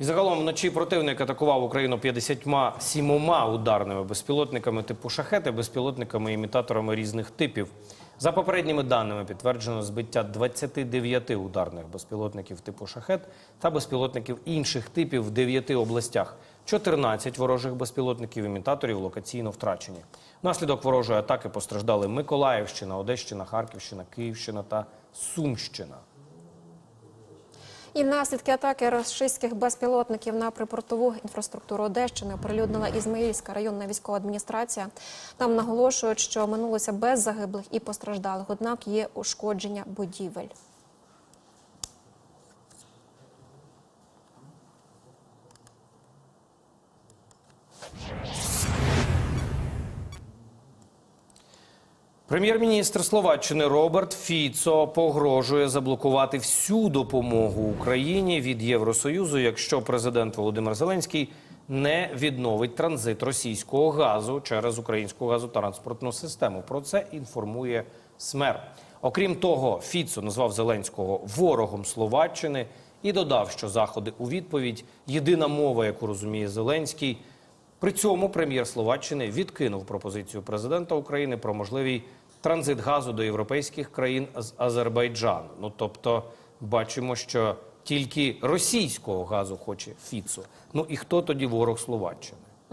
І загалом вночі противник атакував Україну 57 ударними безпілотниками типу шахети, безпілотниками-імітаторами різних типів. За попередніми даними підтверджено збиття 29 ударних безпілотників типу шахет та безпілотників інших типів в 9 областях. 14 ворожих безпілотників-імітаторів локаційно втрачені. Внаслідок ворожої атаки постраждали Миколаївщина, Одещина, Харківщина, Київщина та Сумщина. І наслідки атаки російських безпілотників на припортову інфраструктуру Одещини оприлюднила Ізмаїльська районна військова адміністрація. Там наголошують, що минулося без загиблих і постраждалих, однак є ушкодження будівель. Прем'єр-міністр Словаччини Роберт Фіцо погрожує заблокувати всю допомогу Україні від Євросоюзу, якщо президент Володимир Зеленський не відновить транзит російського газу через українську газотранспортну систему. Про це інформує СМЕР. Окрім того, Фіцо назвав Зеленського ворогом Словаччини і додав, що заходи у відповідь єдина мова, яку розуміє Зеленський. При цьому прем'єр Словаччини відкинув пропозицію президента України про можливий транзит газу до європейських країн з Азербайджану. Ну тобто, бачимо, що тільки російського газу хоче Фіцо. Ну і хто тоді ворог Словаччини?